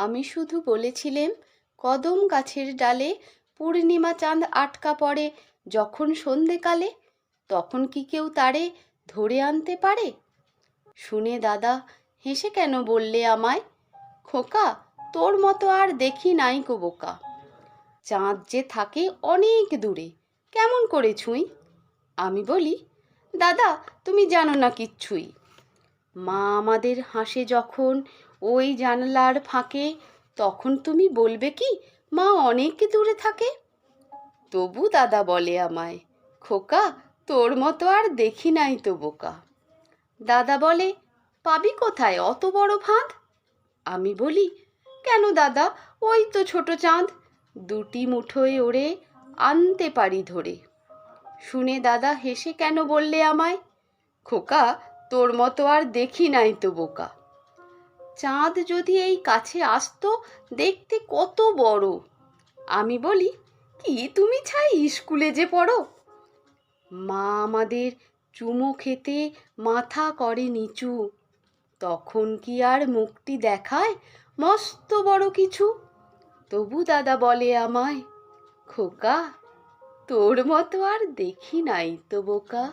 আমি শুধু বলেছিলেম, কদম গাছের ডালে পূর্ণিমা চাঁদ আটকা পড়ে, যখন সন্ধেকালে, তখন কি কেউ তারে ধরে আনতে পারে? শুনে দাদা হেসে কেন বললে আমায়, খোকা, তোর মতো আর দেখি নাই গো বোকা। চাঁদ যে থাকে অনেক দূরে, কেমন করে ছুঁই? আমি বলি, দাদা, তুমি জানো না কিচ্ছুই। মা আমাদের হাসে যখন ওই জানলার ফাঁকে তখন তুমি বলবে কি, মা অনেক দূরে থাকে? তবু দাদা বলে আমায়, খোকা, তোর মতো আর দেখি নাই তো বোকা। দাদা বলে, পাবি কোথায়, অত বড় ফাঁদ? আমি বলি, কেন দাদা, ওই তো ছোট চাঁদ। দুটি মুঠোয় ওড়ে আনতে পারি ধরে। শুনে দাদা হেসে কেন বললে আমায়, খোকা, তোর মতো আর দেখি নাই তো বোকা। চাঁদ যদি এই কাছে আসতো, দেখতে কত বড়। আমি বলি, কি তুমি ছাই স্কুলে যে পড়ো? মা আমাদের চুমো খেতে মাথা করে নিচু। তখন কি আর মুখটি দেখায় মস্ত বড় কিছু? তবু দাদা বলে আমায়, খোকা, তোর মতো আর দেখি নাই তো বোকা।